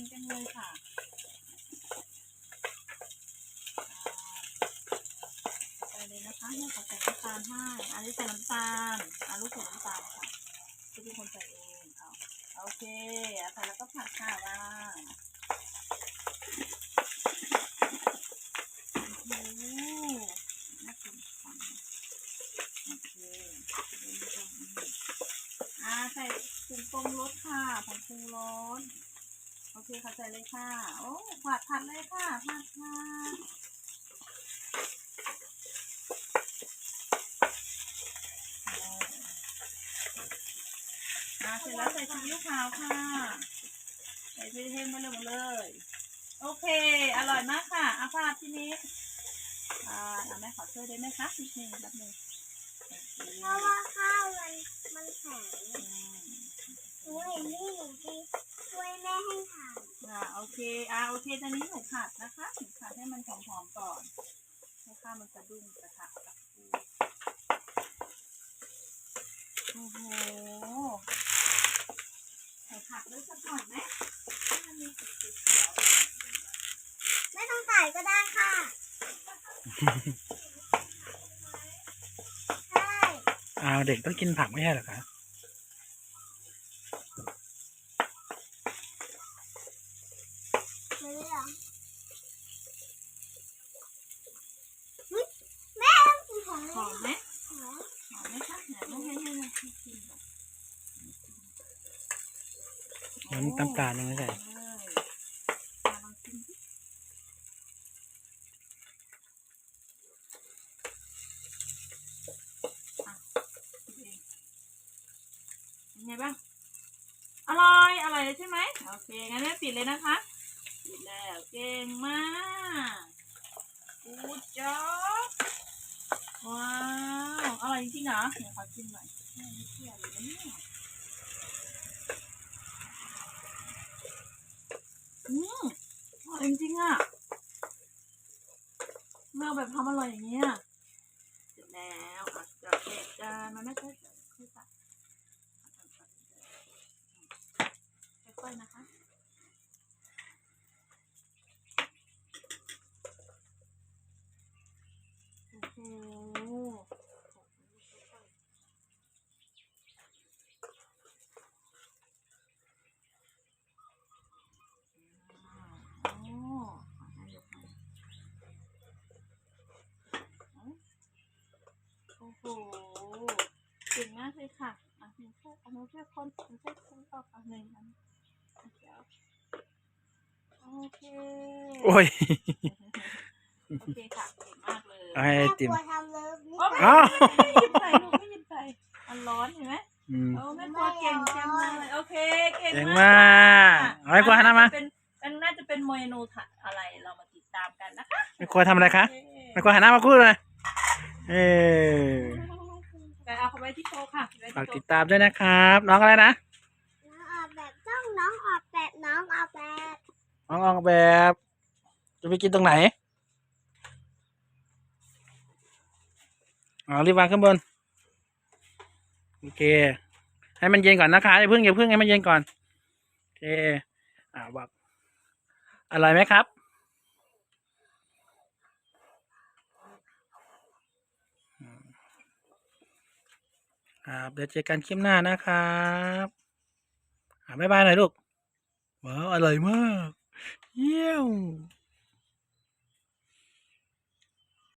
งจังเลยค่ะไปเลยนะคะเนี่ยขอใส่น้ำตาลให้อันนี้ใส่น้ำตาลอันลูกใส่น้ำตาลค่ะที่เป็นคนใส่เองเอาโอเคอะใส่แล้วก็ผัดค่ะว่างโอ้โหน่ากินจังโอเคอ่าใส่ผงปรุงรสค่ะผงปรุงรส โอเคค่ะใส่เลยค่ะ โอ้ผัดผัดเลยค่ะผัดค่ะอ่าเสร็จแล้วใส่ซีอิ๊วขาวค่ะ ใส่พริกเทงไปเลยหมดเลย โอเค อร่อยมากค่ะอาภาพที่นี้อ่าเอาแม่ขอช่วยได้ไหมคะนิดนึงแป๊บนึงโอเคเพราะว่าข้าวมันมันแข็งอืมหนูเห็นนี่หนูที่ช่วยแม่ให้ทาน อ่าโอ เคอ่าโอเคตอนนี้หนูผัดนะคะหนูผัดให้มันหอมๆก่อนให้ข้าวมันสะดุ้งกระทะกับปูโอ้โหใส่ผักด้วยสักหน่อยไหมให้มันมีสีเขียวไม่ต้องใส่ก็ได้ค่ะ ใช่ อ้าวเด็กต้องกินผักไม่ใช่เหรอคะ เลยเหรอเฮ้ยแม่ต้องกินของๆหอมไหมหอมหอมไหมคะไหนไม่ให้ให้ให้ให้กินก่อนน้ำตำตาลยังไม่ใส่เลยอะลองชิมดิอะชิมเองเป็นไงบ้าง อร่อย อร่อยเลยใช่ไหม โอเค งั้นแม่ปิดเลยนะคะ ปิดแล้วเก่งมากกูจ๊อบว้าวอร่อยจริงเหรอเดี๋ยวขอชิมหน่อยไม่เชื่อเลยเนี่ยอืมอร่อยจริงอะแม่อาแบบทำอร่อยอย่างเงี้ยเสร็จแล้วอะจัดเสร็จจานมันไม่ใช่ค่อยตัดค่อยๆนะคะ โอ้โหอ๋อขอให้ยกมาโอ้โห เก่งมากเลยค่ะ อะห นูช่วยเอาหนูช่วยคนหนูช่วยคนตอบอันหนึ่งอันอะเดี๋ยวโอเค โอ้ย โอเคค่ะเก่งมากเลยเอาให้ไอแม่ติกมลัวทำเลิฟนิดโอ้หน่อยไม่อ้าว ไม่หยิบใส่ลูกไม่หยิบใส่มันร้อนเห็นไหมอืม โอ้แม่ครัวเก่งจังเลยโอเคเก่งเก่งมามากกเอาให้ครัวหันหน้ามา เป็นเป็นน่าจะเป็นเมนูถัดอะไรเรามาติดตามกันนะคะไม่ควรทำอะไรคะโอเคไม่ควรหันหน้ามาพูดเลย เออ ไปเอาเขาไว้ที่โต๊ะค่ะไว้ฝากที่ติดโต๊ะตามด้วยนะครับ น้องอะไรนะน้องออกแบบต้องน้องออกแบบน้องออกแบบน้องออกแบบ จะไปกินตรงไหนอ๋อรีบวางขึ้นบนโอเค ให้มันเย็นก่อนนะคะอย่าเพิ่งอย่าเพิ่งให้มันเย็นก่อนโอเคอ่าบอกอร่อยไหมครับ ครับเดี๋ยวเจอกันคลิปหน้านะครับอาบ๊ายบายหน่อยลูกว้าวอร่อยมาก เยี่ยม